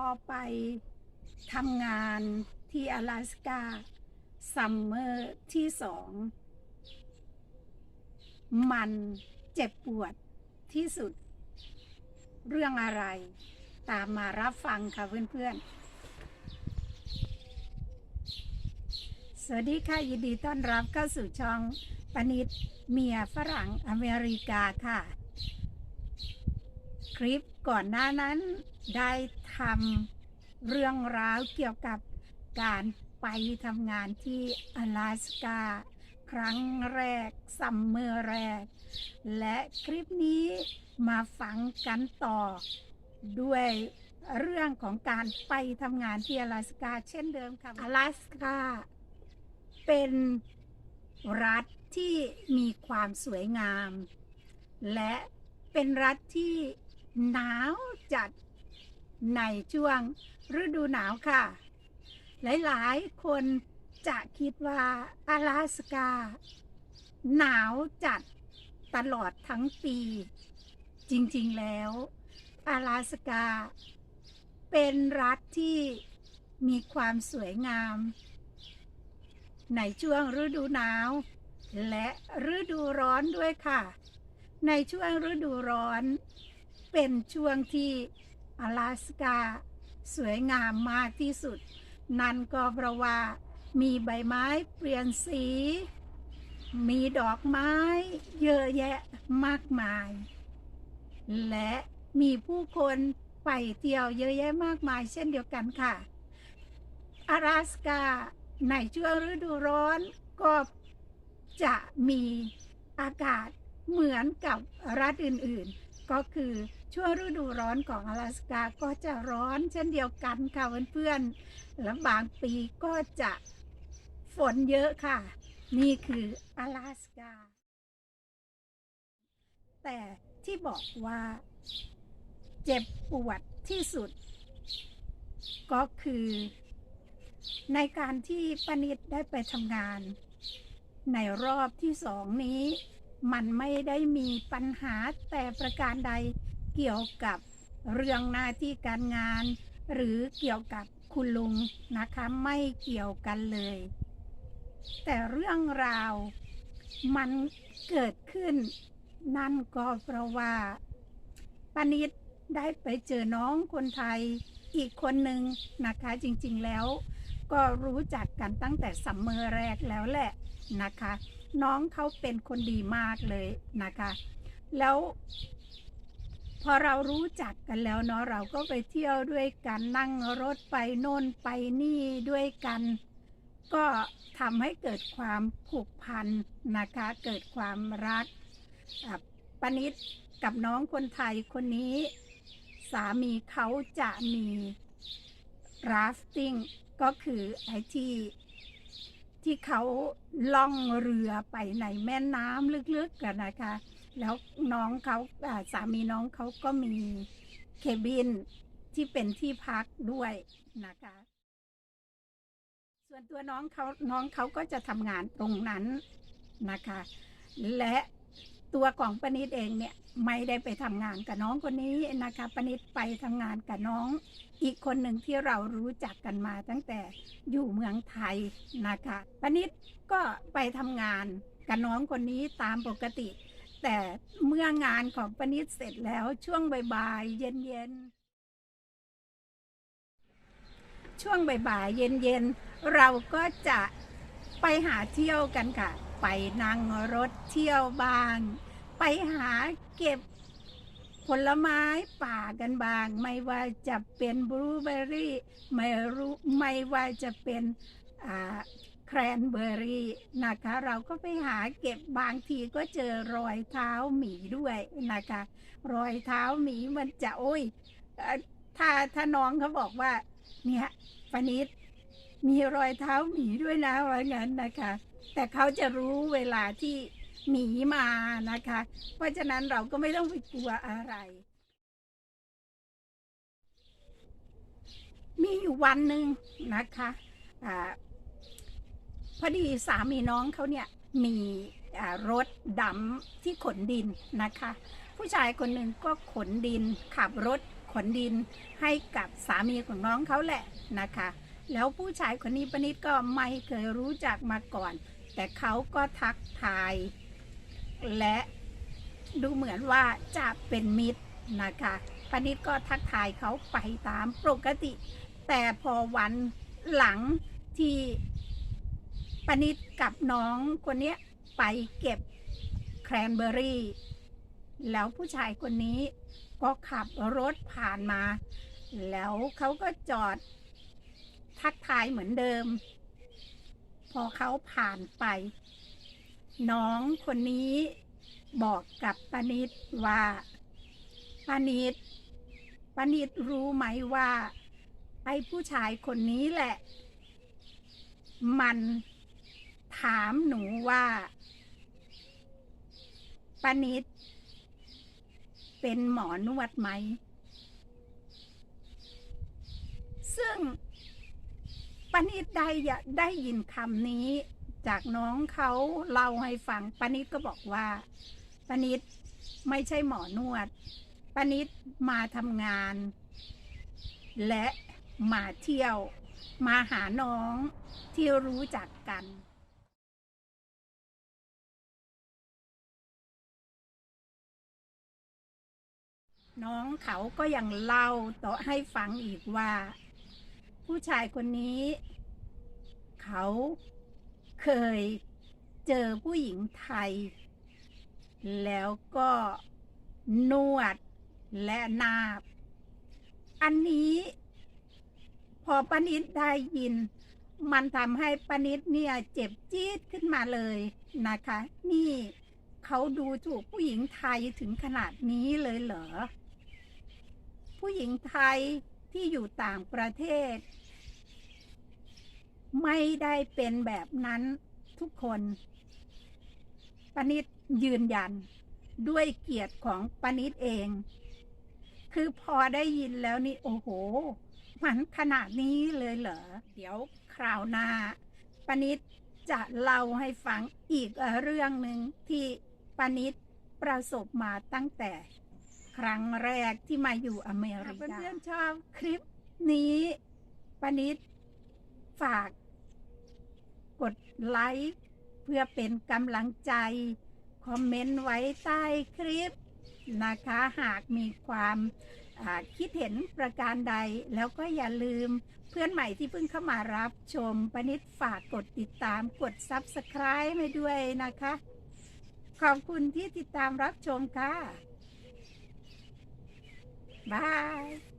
อไปทำงานที่阿拉斯กาซัมเมอร์ที่สอง มันเจ็บปวดที่สุด เรื่องอะไร ตามมารับฟังค่ะเพื่อนๆ สวัสดีค่ะ ยินดีต้อนรับเข้าสู่ช่องปนิดเมียฝรั่งอเมริกาค่ะ คลิปก่อนหน้านั้นได้ ทำเรื่องราวเกี่ยวกับการไปทำงานที่อลาสกา ครั้งแรกซัมเมอร์แรก และคลิปนี้มาฟังกันต่อ ด้วยเรื่องของการไปทำงานที่อลาสกา เช่นเดิมค่ะอลาสกา เป็นรัฐที่มีความสวยงาม และเป็นรัฐที่หนาวจัด ในช่วงฤดูหนาวค่ะ หลายๆ คนจะคิดว่า阿拉斯กา หนาวจัดตลอดทั้งปี จริงๆแล้ว阿拉斯กา เป็นรัฐที่มีความสวยงาม ในช่วงฤดูหนาว และฤดูร้อนด้วยค่ะ ในช่วงฤดูร้อน เป็นช่วงที่ 阿拉斯กา สวยงามมากที่สุด นั่นก็เพราะว่ามีใบไม้เปลี่ยนสี มีดอกไม้เยอะแยะมากมาย และมีผู้คนไปเที่ยวเยอะแยะมากมายเช่นเดียวกันค่ะ阿拉斯กาในช่วงฤดูร้อนก็จะมีอากาศเหมือนกับรัฐอื่นๆ ก็คือช่วงฤดูร้อนของอลาสกาก็จะร้อนเช่นเดียวกันค่ะเพื่อนๆและบางปีก็จะฝนเยอะค่ะ นี่คืออลาสกา แต่ที่บอกว่าเจ็บปวดที่สุด ก็คือในการที่ปนิดได้ไปทำงาน ในรอบที่สองนี้ มันไม่ได้มีปัญหาแต่ประการใดเกี่ยวกับเรื่องหน้าที่การงาน หรือเกี่ยวกับคุณลุงนะคะไม่เกี่ยวกันเลย แต่เรื่องราวมันเกิดขึ้น นั่นก็เพราะว่าปานิดได้ไปเจอน้องคนไทยอีกคนหนึ่งนะคะจริงๆแล้ว ก็รู้จักกันตั้งแต่ซัมเมอร์แรกแล้วแหละนะคะ น้องเขาเป็นคนดีมากเลยนะคะ แล้วพอเรารู้จักกันแล้วเนาะเราก็ไปเที่ยวด้วยกันนั่งรถไปโน่นไปนี่ด้วยกัน ก็ทำให้เกิดความผูกพันนะคะ เกิดความรักปนิดกับน้องคนไทยคนนี้ สามีเขาจะมีราฟติ้งก็คือไอที่ ที่เขาล่องเรือไปในแม่น้ำลึกๆกันนะคะ แล้วน้องเขาอ่าสามีน้องเขาก็มีเคบินที่เป็นที่พักด้วยนะคะ ส่วนตัวน้องเขาน้องเขาก็จะทำงานตรงนั้นนะคะ และ ตัวของปนิดเองเนี่ยไม่ได้ไปทำงานกับน้องคนนี้นะคะปนิดไปทำงานกับน้อง อีกคนหนึ่งที่เรารู้จักกันมาตั้งแต่อยู่เมืองไทยนะคะปนิดก็ไปทำงานกับน้องคนนี้ตามปกติ แต่เมื่องานของปนิดเสร็จแล้วช่วงบ่ายๆเย็นๆช่วงบ่ายๆเย็นๆเราก็จะไปหาเที่ยวกันค่ะ ไปนั่งรถเที่ยวบ้าง ไปหาเก็บผลไม้ป่ากันบ้าง ไม่ว่าจะเป็นบลูเบอร์รี่ ไม่รู้ไม่ว่าจะเป็นแครนเบอร์รี่นะคะ เราก็ไปหาเก็บบางทีก็เจอรอยเท้าหมีด้วยนะคะ รอยเท้าหมีมันจะโอ้ยถ้าถ้าน้องเขาบอกว่า เนี่ยปนิด มีรอยเท้าหมีด้วยนะว่างั้นนะคะ แต่เขาจะรู้เวลาที่หมีมานะคะ เพราะฉะนั้นเราก็ไม่ต้องไปกลัวอะไร มีอยู่วันหนึ่งนะคะอ่าพอดีสามีน้องเขาเนี่ยมีรถดำที่ขนดินนะคะ ผู้ชายคนหนึ่งก็ขนดินขับรถขนดินให้กับสามีของน้องเขาแหละนะคะ แล้วผู้ชายคนนี้ปณิดก็ไม่เคยรู้จักมาก่อน แต่เขาก็ทักทาย และดูเหมือนว่าจะเป็นมิตรนะคะปณิดก็ทักทายเขาไปตามปกติ แต่พอวันหลังที่ปณิดกับน้องคนนี้ไปเก็บแครนเบอร์รี่ แล้วผู้ชายคนนี้ก็ขับรถผ่านมา แล้วเขาก็จอด ทักทายเหมือนเดิม พอเขาผ่านไป น้องคนนี้บอกกับปานิดว่าปานิดปานิดรู้ไหมว่า ไอ้ผู้ชายคนนี้แหละ มันถามหนูว่าปานิดเป็นหมอนวดไหม ซึ่ง ปนิดได้ยะได้ยินคำนี้ จากน้องเขาเล่าให้ฟังปนิดก็บอกว่าปนิดไม่ใช่หมอนวดปนิดมาทำงาน และมาเที่ยว มาหาน้องที่รู้จักกันน้องเขาก็ยังเล่าต่อให้ฟังอีกว่า ผู้ชายคนนี้ เขาเคยเจอผู้หญิงไทย แล้วก็นวดและนาบ อันนี้พอปนิดได้ยิน มันทำให้ปนิดเนี่ยเจ็บจี๊ดขึ้นมาเลยนะคะ นี่เขาดูถูกผู้หญิงไทยถึงขนาดนี้เลยเหรอ ผู้หญิงไทย ที่อยู่ต่างประเทศ ไม่ได้เป็นแบบนั้นทุกคนปนิดยืนยันด้วยเกียรติของปนิดเอง คือพอได้ยินแล้วนี่โอ้โห มันขนาดนี้เลยเหรอ เดี๋ยวคราวหน้าปนิดจะเล่าให้ฟังอีกเรื่องหนึ่งที่ปนิดประสบมาตั้งแต่ ครั้งแรกที่มาอยู่อเมริกา เพื่อนๆชอบคลิปนี้ปนิดฝาก กดไลค์เพื่อเป็นกำลังใจ คอมเมนต์ไว้ใต้คลิปนะคะ หากมีความคิดเห็นประการใด แล้วก็อย่าลืมเพื่อนใหม่ที่เพิ่งเข้ามารับชมปนิดฝากกดติดตามกด Subscribe ให้ด้วยนะคะ ขอบคุณที่ติดตามรับชมค่ะ บาย